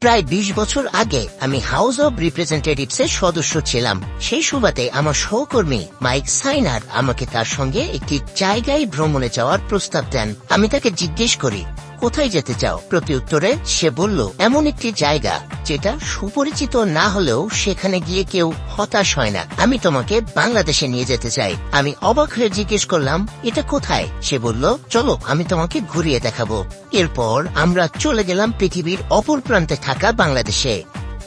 প্রায় বিশ বছর আগে আমি হাউস অব রিপ্রেজেন্টেটিভস এর সদস্য ছিলাম। সেই সুবাদে আমার সহকর্মী মাইক সাইনার আমাকে তার সঙ্গে একটি জায়গায় ভ্রমণে যাওয়ার প্রস্তাব দেন। আমি তাকে জিজ্ঞেস করি কোথায় যেতে চাও? প্রতি উত্তরে সে বলল, এমন একটি জায়গা যেটা সুপরিচিত না হলেও সেখানে গিয়ে কেউ হতাশ হয় না। আমি তোমাকে বাংলাদেশে নিয়ে যেতে চাই। আমি অবাক হয়ে জিজ্ঞেস করলাম, এটা কোথায়? সে বলল, চলো, আমি তোমাকে ঘুরিয়ে দেখাবো। এরপর আমরা চলে গেলাম পৃথিবীর অপর প্রান্তে থাকা বাংলাদেশে।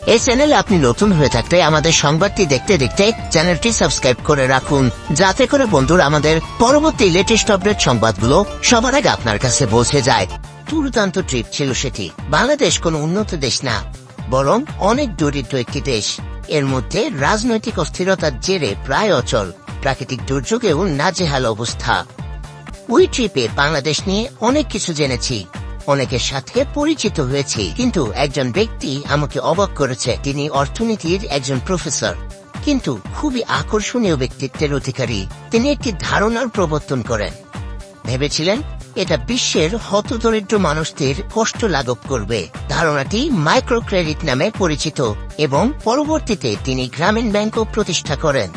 এই চ্যানেলে আপনি নতুন হয়ে থাকতে আমাদের সংবাদটি দেখতে দেখতে চ্যানেলটি সাবস্ক্রাইব করে রাখুন। যাতে করে বন্ধুরা আমাদের পরবর্তী লেটেস্ট আপডেট সংবাদগুলো সবার আগে আপনার কাছে পৌঁছে যায়। দুর্দান্ত ট্রিপ ছিল সেটি। বাংলাদেশ কোনো উন্নত দেশ না, বরং অনেক দরিদ্র একটি দেশ। এর মধ্যে রাজনৈতিক অস্থিরতার জেরে প্রায় অচল, প্রাকৃতিক দুর্যোগেও নাজেহাল অবস্থা। ওই ট্রিপে বাংলাদেশ নিয়ে অনেক কিছু জেনেছি, অনেকের সাথে পরিচিত হয়েছি, কিন্তু একজন ব্যক্তি আমাকে অবাক করেছে, তিনি অর্থনীতির একজন প্রফেসর কিন্তু খুবই আকর্ষণীয় ব্যক্তিত্বের অধিকারী। তিনি একটি ধারণার প্রবর্তন করেন। ভেবেছিলেন এটা বিশ্বের হতদরিদ্র মানুষদের কষ্ট লাঘব করবে। ধারণাটি মাইক্রো ক্রেডিট নামে পরিচিত এবং পরবর্তীতে তিনি গ্রামীণ ব্যাংকও প্রতিষ্ঠা করেন,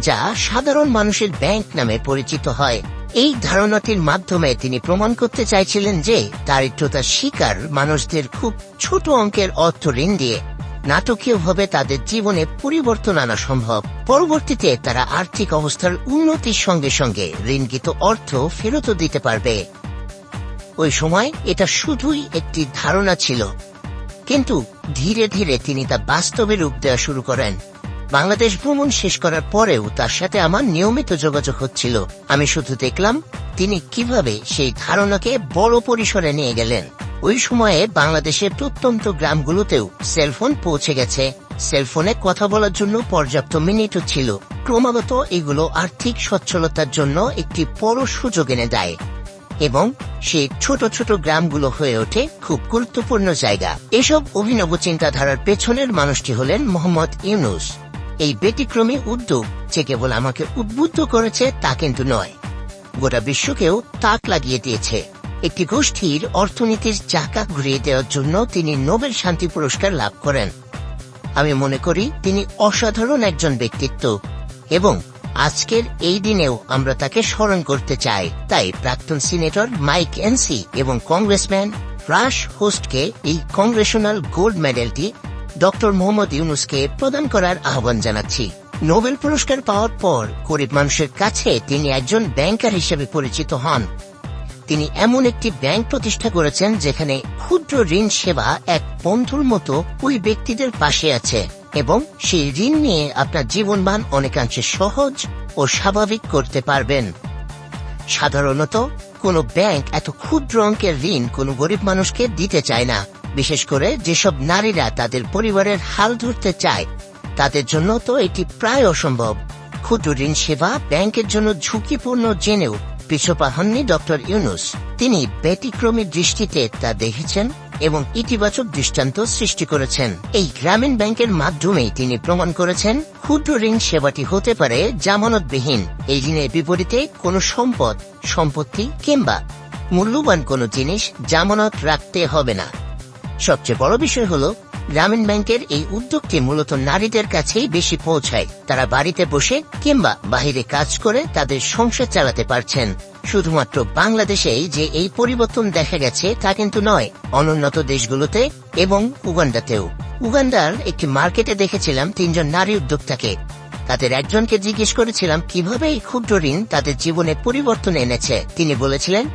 যা সাধারণ মানুষের ব্যাংক নামে পরিচিত হয়। এই ধারণাটির মাধ্যমে তিনি প্রমাণ করতে চাইছিলেন যে দারিদ্রতার শিকার মানুষদের খুব ছোট অঙ্কের অর্থ ঋণ দিয়ে নাটকীয়ভাবে তাদের জীবনে পরিবর্তন আনা সম্ভব। পরবর্তীতে তারা আর্থিক অবস্থার উন্নতির সঙ্গে সঙ্গে ঋণকৃত অর্থ ফেরতও দিতে পারবে। ওই সময় এটা শুধুই একটি ধারণা ছিল। কিন্তু ধীরে ধীরে তিনি তা বাস্তবে রূপ দেওয়া শুরু করেন। বাংলাদেশ ভ্রমণ শেষ করার পরেও তার সাথে আমার নিয়মিত যোগাযোগ হচ্ছিল। আমি শুধু দেখলাম তিনি কীভাবে সেই ধারণাকে বড় পরিসরে নিয়ে গেলেন। ওই সময়ে বাংলাদেশের প্রত্যন্ত গ্রামগুলোতেও সেলফোন পৌঁছে গেছে। সেলফোনে কথা বলার জন্য পর্যাপ্ত মিনিটও ছিল। ক্রমাগত এগুলো আর্থিক সচ্ছলতার জন্য একটি বড় সুযোগ এনে দেয়। এবং সেই ছোট ছোট গ্রামগুলো হয়ে ওঠে খুব গুরুত্বপূর্ণ জায়গা। এসব অভিনব চিন্তাধারার পেছনের মানুষটি হলেন মোহাম্মদ ইউনুস। এই ব্যতিক্রমী উদ্যোগ যে কেবল আমাকে উদ্বুদ্ধ করেছে তা কিন্তু নয়। গোটা বিশ্বকেও তাক লাগিয়ে দিয়েছে। একটি গোষ্ঠীর অর্থনীতির চাকা ঘুরিয়ে দেওয়ার জন্য তিনি নোবেল শান্তি পুরস্কার লাভ করেন। আমি মনে করি তিনি অসাধারণ একজন ব্যক্তিত্ব এবং আজকের এই দিনেও আমরা তাকে স্মরণ করতে চাই। তাই প্রাক্তন সিনেটর মাইক এনসি এবং কংগ্রেসম্যান রাশ হোস্টকে এই কংগ্রেশনাল গোল্ড মেডেলটি ডক্টর মোহাম্মদ ইউনুসকে প্রদান করার আহ্বান জানাচ্ছি। নোবেল পুরস্কার পাওয়ার পর গরিব মানুষের কাছে তিনি একজন ব্যাংকার হিসেবে পরিচিত হন। তিনি এমন একটি ব্যাংক প্রতিষ্ঠা করেছেন যেখানে ক্ষুদ্র ঋণ সেবা এক বন্ধুর মতো ওই ব্যক্তিদের পাশে আছে এবং সেই ঋণ নিয়ে আপনার জীবনমান অনেকাংশে সহজ ও স্বাভাবিক করতে পারবেন। সাধারণত কোনো ব্যাংক এত ক্ষুদ্র অঙ্কের ঋণ কোনো গরিব মানুষকে দিতে চায় না, বিশেষ করে যেসব নারীরা তাদের পরিবারের হাল ধরতে চায়। তাদের জন্য তো এটি প্রায় অসম্ভব। ক্ষুদ্র ঋণ সেবা ব্যাংকের জন্য ঝুঁকিপূর্ণ জেনেও পিছপা হননি ডক্টর ইউনুস। তিনি ব্যতিক্রমী দৃষ্টিতে তা দেখেছেন এবং ইতিবাচক দৃষ্টান্ত সৃষ্টি করেছেন। এই গ্রামীণ ব্যাংকের মাধ্যমেই তিনি প্রমাণ করেছেন, ক্ষুদ্র ঋণ সেবাটি হতে পারে জামানতবিহীন। এই ঋণের বিপরীতে কোনো সম্পদ, সম্পত্তি কিংবা মূল্যবান কোনো জিনিস জামানত রাখতে হবে না। সবচেয়ে বড় বিষয় হলো গ্রামীণ ব্যাংকের এই উদ্যোগটি মূলত নারীদের কাছেই বেশি পৌঁছায়। তারা বাড়িতে বসে কিংবা বাহিরে কাজ করে তাদের সংসার চালাতে পারছেন। শুধুমাত্র বাংলাদেশেই যে এই পরিবর্তন দেখা গেছে তা কিন্তু নয়, অনুন্নত দেশগুলোতে এবং উগান্ডাতেও। উগান্ডার একটি মার্কেটে দেখেছিলাম তিনজন নারী উদ্যোক্তাকে। তাদের একজনকে জিজ্ঞেস করেছিলাম, কীভাবে এই ক্ষুদ্র ঋণ তাদের জীবনে পরিবর্তন এনেছে? তিনি বলেছিলেন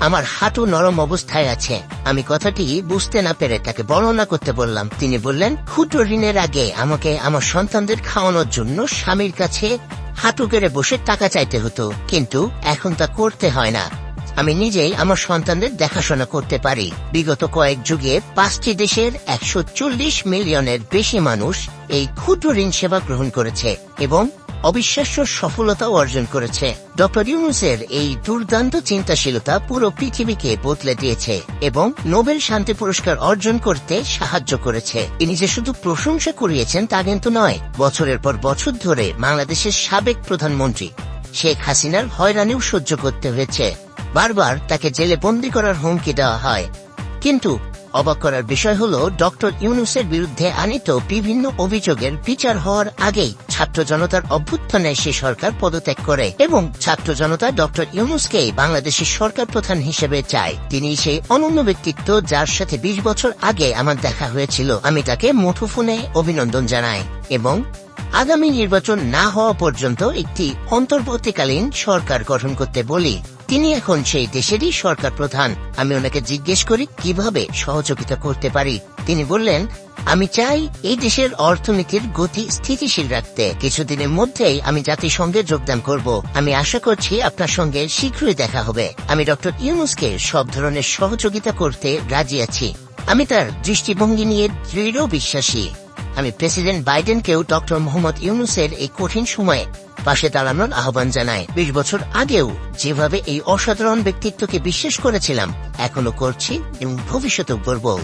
আমার হাঁটু নরম অবস্থায় আছে। আমি কথাটি বুঝতে না পেরে তাকে বর্ণনা করতে বললাম। তিনি বললেন ক্ষুদ্র ঋণের আগে আমাকে আমার সন্তানদের খাওয়ানোর জন্য স্বামীর কাছে হাঁটু কেড়ে বসে টাকা চাইতে হতো। কিন্তু এখন তা করতে হয় না। আমি নিজেই আমার সন্তানদের দেখাশোনা করতে পারি। বিগত কয়েক যুগে পাঁচটি দেশের একশো চল্লিশ মিলিয়নের বেশি মানুষ এই ক্ষুদ্র ঋণ সেবা গ্রহণ করেছে এবং অবিশ্বাস্য সফলতা অর্জন করেছে। ডক্টর ইউনুসের এই দুর্দান্ত চিন্তাশীলতা পুরো পৃথিবীকে বদলে দিয়েছে এবং নোবেল শান্তি পুরস্কার অর্জন করতে সাহায্য করেছে। তিনি যে শুধু প্রশংসা করিয়েছেন তা কিন্তু নয়, বছরের পর বছর ধরে বাংলাদেশের সাবেক প্রধানমন্ত্রী শেখ হাসিনার হয়রানিও সহ্য করতে হয়েছে। বারবার তাকে জেলে বন্দি করার হুমকি দেওয়া হয়। কিন্তু অবাক করার বিষয় হলো, ডক্টর ইউনুসের বিরুদ্ধে আনিত বিভিন্ন অভিযোগের বিচার হওয়ার আগেই ছাত্র জনতার অভ্যুত্থানে সে সরকার পদত্যাগ করে এবং ছাত্র জনতা ডক্টর ইউনুসকে বাংলাদেশের সরকার প্রধান হিসেবে চায়। তিনি সেই অনন্য ব্যক্তিত্ব যার সাথে বিশ বছর আগে আমার দেখা হয়েছিল। আমি তাকে মুঠোফোনে অভিনন্দন জানাই এবং আগামী নির্বাচন না হওয়া পর্যন্ত একটি অন্তর্বর্তীকালীন সরকার গঠন করতে বলি। তিনি এখন সেই দেশেরই সরকার প্রধান। আমি ওনাকে জিজ্ঞেস করি, কীভাবে সহযোগিতা করতে পারি? তিনি বললেন, আমি চাই এই দেশের অর্থনীতির গতি স্থিতিশীল রাখতে। কিছুদিনের মধ্যেই আমি জাতিসংঘে যোগদান করব। আমি আশা করছি আপনার সঙ্গে শীঘ্রই দেখা হবে। আমি ডক্টর ইউনুসকে সব ধরনের সহযোগিতা করতে রাজি আছি। আমি তার দৃষ্টিভঙ্গি নিয়ে দৃঢ় বিশ্বাসী। আমি প্রেসিডেন্ট বাইডেনকেও ডক্টর মোহাম্মদ ইউনুসের এই কঠিন সময়ে পাশে দাঁড়ানোর আহ্বান জানায়। বিশ বছর আগেও যেভাবে এই অসাধারণ ব্যক্তিত্বকে বিশ্বাস করেছিলাম, এখনও করছি এবং ভবিষ্যতেও করব।